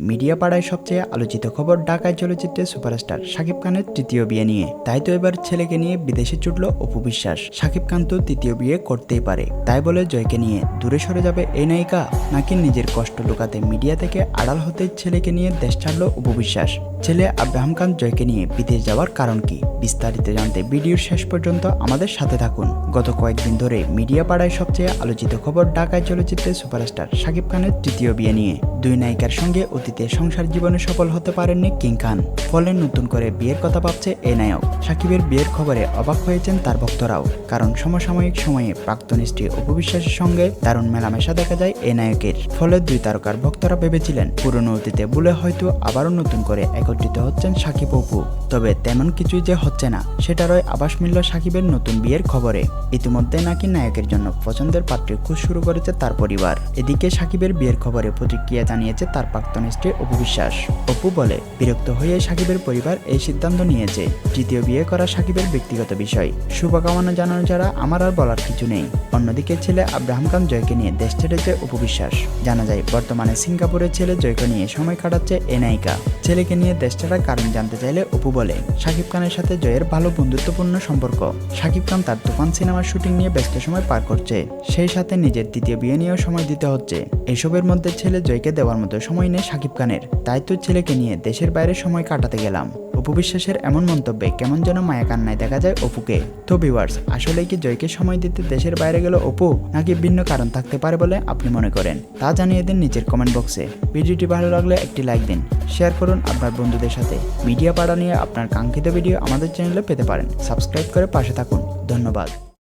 Media পাড়ায় সবচেয়ে আলোচিত খবর ঢাকায় চলচ্চিত্রে সুপারস্টার শাকিব খানের তৃতীয় বিয়ে নিয়ে। তাই তো এবার ছেলেকে নিয়ে বিদেশে ছুটল অপু বিশ্বাস। শাকিব খান তো তৃতীয় বিয়ে করতেই পারে। তাই বলে জয়কে নিয়ে দূরে সরে যাবে এই নায়িকা, নাকি নিজের কষ্ট লুকাতে মিডিয়া থেকে আড়াল হতে ছেলেকে নিয়ে দেশ ছাড়ল অপু বিশ্বাস? ছেলে আব্রাহাম খান জয়কে নিয়ে বিদেশ যাওয়ার কারণ কি? বিস্তারিত জানতে ভিডিওর শেষ পর্যন্ত আমাদের সাথে থাকুন। গত কয়েকদিন ধরে মিডিয়া পাড়ায় সবচেয়ে আলোচিত খবর ঢাকায় চলচ্চিত্রে সুপারস্টার শাকিব খানের তৃতীয় বিয়ে নিয়ে। দুই নায়িকার সঙ্গে অতীতে সংসার জীবনে সফল হতে পারেননি কিং খান। ফলে নতুন করে বিয়ের কথা ভাবছে এই নায়ক। সাকিবের বিয়ের খবরে অবাক হয়েছেন তার ভক্তরাও। কারণ সমসাময়িক সময়ে প্রাক্তন স্ত্রী উপবিশ্বাসের সঙ্গে দারুণ মেলামেশা দেখা যায় এই নায়কের। ফলে দুই তারকার ভক্তরা ভেবেছিলেন, পুরনো অতীতে বলে হয়তো আবারও নতুন করে একত্রিত হচ্ছেন সাকিব অপু। তবে তেমন কিছুই যে হচ্ছে না, সেটারই আবাস মিলল সাকিবের নতুন বিয়ের খবরে। ইতিমধ্যে নাকি নায়কের জন্য পছন্দের পাত্রে খুঁজ শুরু করেছে তার পরিবার। এদিকে সাকিবের বিয়ের খবরে প্রতিক্রিয়া জানিয়েছে তার প্রাক্তন স্ত্রী অপু বিশ্বাস। অপু বলে, বিরক্ত হয়ে সাকিবের পরিবার এই সিদ্ধান্ত নিয়েছে। তৃতীয় বিয়ে করা সাকিবের ব্যক্তিগত বিষয়। শুভকামনা জানানো ছাড়া আমার আর বলার কিছু নেই। অন্যদিকে ছেলে আব্রাহাম খান জয়কে নিয়ে দেশ ছেড়েছে অপু বিশ্বাস। জানা যায়, বর্তমানে সিঙ্গাপুরের ছেলে জয়কে নিয়ে সময় কাটাচ্ছে এ নায়িকা। ছেলেকে নিয়ে দেশ ছাড়ার কারণ জানতে চাইলে অপু বলে শাকিব খানের সাথে জয়ের ভালো বন্ধুত্বপূর্ণ সম্পর্ক। শাকিব খান তার তুফান সিনেমার শুটিং নিয়ে ব্যস্ত সময় পার করছে। সেই সাথে নিজের দ্বিতীয় বিয়ে নিয়েও সময় দিতে হচ্ছে। এসবের মধ্যে ছেলে জয়কে দেওয়ার মতো সময় নেই শাকিব খানের। তাই তো ছেলেকে নিয়ে দেশের বাইরে সময় কাটাতে গেলাম। অপু বিশ্বাসের এমন মন্তব্যে কেমন যেন মায়া কান্নায় দেখা যায় অপুকে। তো ভিউয়ার্স আসলে কি জয়কে সময় দিতে দেশের বাইরে গেল অপু, নাকি ভিন্ন কারণ থাকতে পারে বলে আপনি মনে করেন? তা জানিয়ে দিন নিচের কমেন্ট বক্সে ভিডিওটি ভালো লাগলে একটি লাইক দিন শেয়ার করুন আপনার বন্ধুদের সাথে। মিডিয়া পাড়া নিয়ে আপনার কাঙ্ক্ষিত ভিডিও আমাদের চ্যানেলে পেতে পারেন। সাবস্ক্রাইব করে পাশে থাকুন। ধন্যবাদ।